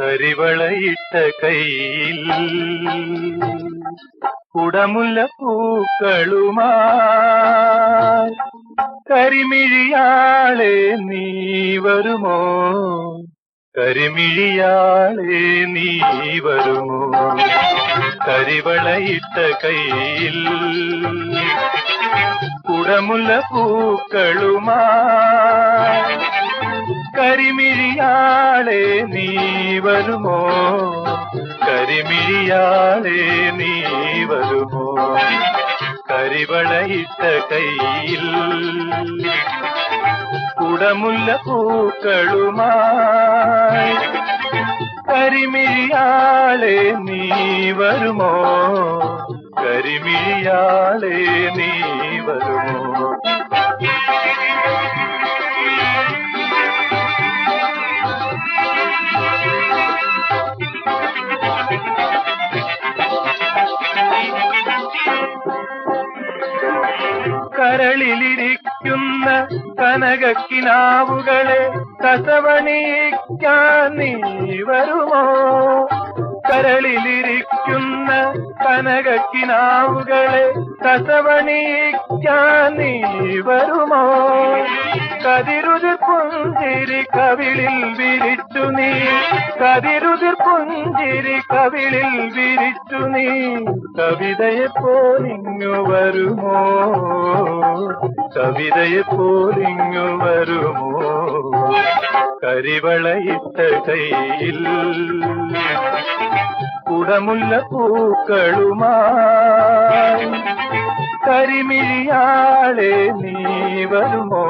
കരിവളയിട്ട കയ്യിൽ കുടമുല്ല പൂക്കളുമാ. കരിമിഴിയാളെ നീ വരുമോ? കരിമിഴിയാളെ നീ വരുമോ? കരിവളയിട്ട കയ്യിൽ കുടമുല പൂക്കളുമാ. കരിമിഴിയാളെ നീ വരുമോ? കരിമിഴിയാളെ നീ വരുമോ? കരിവളയിട്ട കയ്യിൽ കുടമുല്ല പൂക്കളുമായി കരിമിഴിയാളെ നീ വരുമോ? കരിമിഴിയാളെ നീ വരുമോ? കരളിലിരിക്കുന്ന കനകക്കിനാവുകളെ കസവണിക്കാൻ നീ വരുമോ? കരളിലിരിക്കുന്ന കനകക്കിനാവുകളെ കസവണിക്കാൻ നീ വരുമോ? കതിരുതിർ പുഞ്ചിരി കവിളിൽ വിരിച്ചു നീ. കതിരുതിർ പുഞ്ചിരി കവിളിൽ വിരിച്ചു നീ. കവിതയെ പോലിങ്ങു വരുമോ? കവിതയെ പോലിങ്ങു വരുമോ? കരിവളയിട്ട കയ്യിൽ കുടമുല്ല പൂക്കളുമായി കരിമിഴിയാളെ നീ വരുമോ?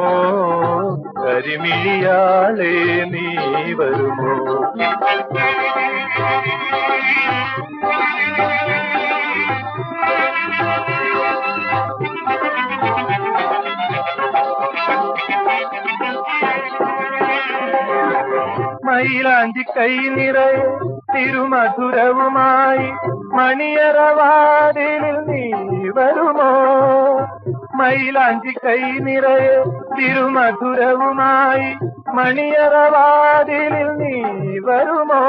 കരിമിഴിയാളെ നീ വരുമോ? മയിലാഞ്ചി കൈ നിറയെ തിരുമധുരവുമായി മണിയറവാടിൽ നീ വരുമോ? മൈലാഞ്ചി കൈ നിറയെ തിരുമധുരവുമായി മണിയറവാടിൽ നീ വരുമോ?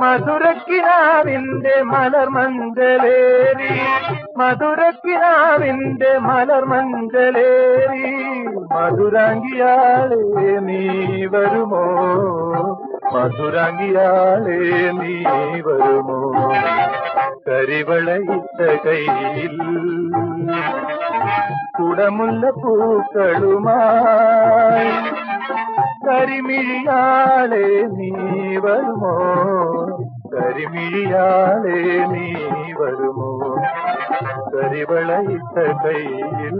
മധുരക്കിനാവിന്റെ മലർ മഞ്ചലേരി മധുരക്കിനാവിന്റെ മലർ മഞ്ചലേറി മധുരാങ്കിയാളെ നീ വരുമോ മധുരാങ്കിയാളെ നീ വരുമോ കരിവളയിട്ട കയ്യിൽ കുടമുല്ല പൂക്കളുമായി കരിമിഴിയാളെ നീ വരുമോ കരിമിഴിയാളെ നീ വരുമോ കരിവളയിട്ട കയ്യിൽ